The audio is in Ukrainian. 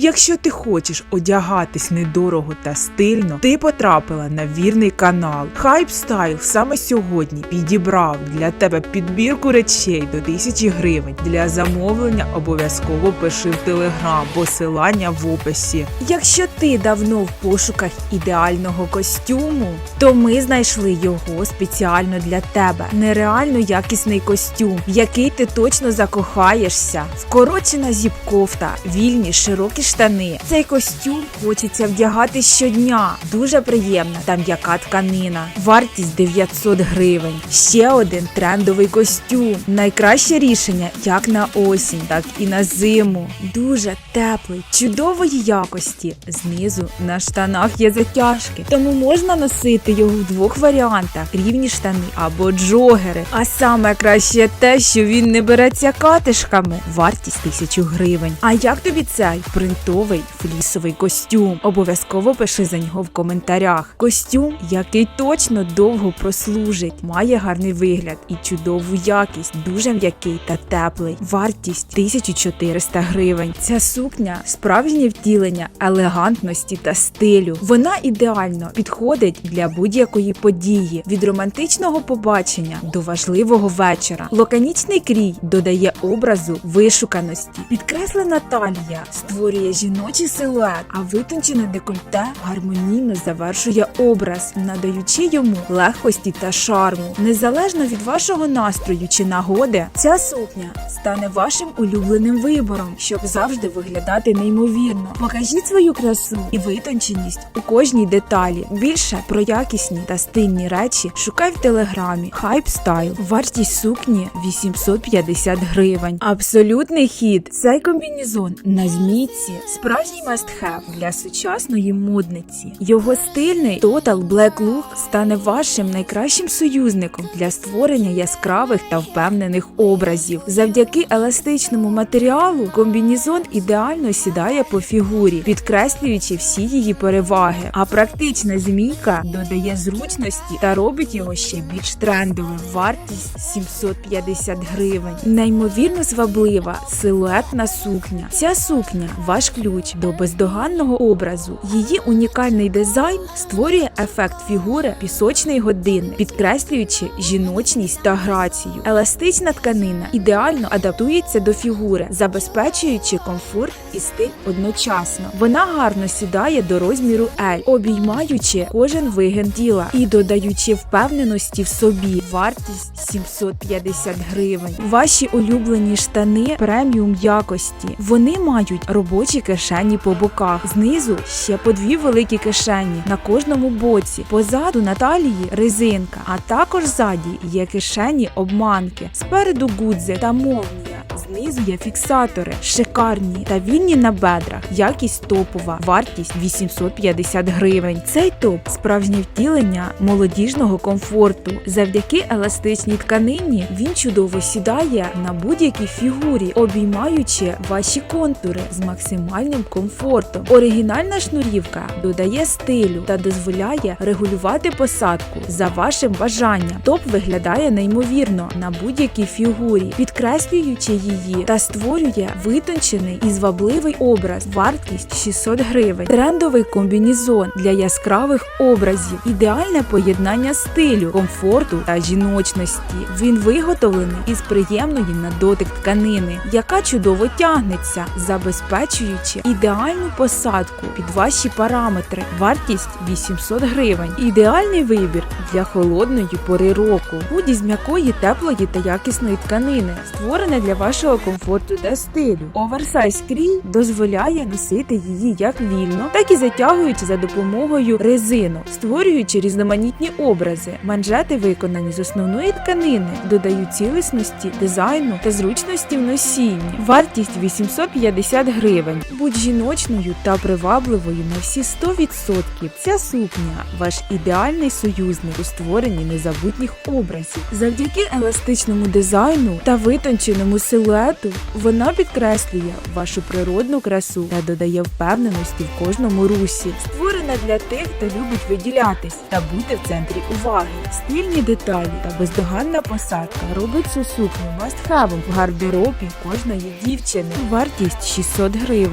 Якщо ти хочеш одягатись недорого та стильно, ти потрапила на вірний канал. Hype Style саме сьогодні підібрав для тебе підбірку речей до 1000 гривень. Для замовлення обов'язково пиши в телеграм, посилання в описі. Якщо ти давно в пошуках ідеального костюму, то ми знайшли його спеціально для тебе. Нереально якісний костюм, в який ти точно закохаєшся. Вкорочена зіпковта, вільні широкі штани. Цей костюм хочеться вдягати щодня. Дуже приємна та м'яка тканина. Вартість 900 гривень. Ще один трендовий костюм. Найкраще рішення як на осінь, так і на зиму. Дуже теплий, чудової якості. Знизу на штанах є затяжки, тому можна носити його в двох варіантах: рівні штани або джогери. А саме краще те, що він не береться катишками. Вартість 1000 гривень. А як тобі цей принтовий флісовий костюм? Обов'язково пиши за нього в коментарях. Костюм, який точно довго прослужить, має гарний вигляд і чудову якість, дуже м'який та теплий. Вартість 1400 гривень. Ця сукня справжнє втілення елегантності та стилю. Вона ідеально підходить для будь-якої події від романтичного побачення до важливого вечора. Лаконічний крій додає образу вишуканості. Підкреслена талія створює жіночий силует, а витончене декольте гармонійно завершує образ, надаючи йому легкості та шарму. Незалежно від вашого настрою чи нагоди, ця сукня стане вашим улюбленим вибором, щоб завжди виглядати неймовірно. Покажіть свою красу і витонченість у кожній деталі. Більше про якісні та стильні речі шукай в телеграмі Hype Style. Вартість сукні 850 гривень. Абсолютний хід. Цей комбінезон на змійці справжній must-have для сучасної модниці. Його стильний Total Black Look стане вашим найкращим союзником для створення яскравих та впевнених образів. Завдяки еластичному матеріалу комбінезон ідеально сідає по фігурі, підкреслюючи всі її переваги. А практична змійка додає зручності та робить його ще більш трендовим. Вартість 750 гривень. Неймовірно зваблива силуетна сукня. Ця сукня ваш ключ до бездоганного образу. Її унікальний дизайн створює ефект фігури пісочний годинник, підкреслюючи жіночність та грацію. Еластична тканина ідеально адаптується до фігури, забезпечуючи комфорт і стиль одночасно. Вона гарно сідає до розміру L, обіймаючи кожен вигин тіла і додаючи впевненості в собі. Вартість 750 гривень. Ваші улюблені штани преміум якості. Вони мають робочі кишені по боках. Знизу ще по дві великі кишені на кожному боці. Позаду на талії резинка, а також ззаді є кишені обманки. Спереду гудзи та молнія. Знизу є фіксатори, шикарні та вільні на бедрах. Якість топова, вартість 850 гривень. Цей топ справжнє втілення молодіжного комфорту. Завдяки еластичній тканині він чудово сідає на будь-якій фігурі, обіймаючи ваші контури з максимальним комфортом. Оригінальна шнурівка додає стилю та дозволяє регулювати посадку за вашим бажанням. Топ виглядає неймовірно на будь-якій фігурі, підкреслюючи її та створює витончений і звабливий образ. Вартість 600 гривень. Трендовий комбінезон для яскравих образів, ідеальне поєднання стилю, комфорту та жіночності. Він виготовлений із приємної на дотик тканини, яка чудово тягнеться, забезпечуючи ідеальну посадку під ваші параметри. Вартість 800 гривень. Ідеальний вибір для холодної пори року. Худі з м'якої, теплої та якісної тканини, створене для вашого комфорту та стилю. Оверсайз крій дозволяє носити її як вільно, так і затягуючи за допомогою резину, створюючи різноманітні образи. Манжети виконані з основної тканини, додають цілісності, дизайну та зручності в носінні. Вартість 850 гривень. Будь жіночною та привабливою на всі 100%. Ця сукня ваш ідеальний союзник у створенні незабутніх образів. Завдяки еластичному дизайну та витонченому силуету вона підкреслює вашу природну красу та додає впевненості в кожному русі. Створена для тих, хто любить виділятись та бути в центрі уваги. Стильні деталі та бездоганна посадка робить цю сукню мастхавом в гардеробі кожної дівчини. Вартість 600 гривень.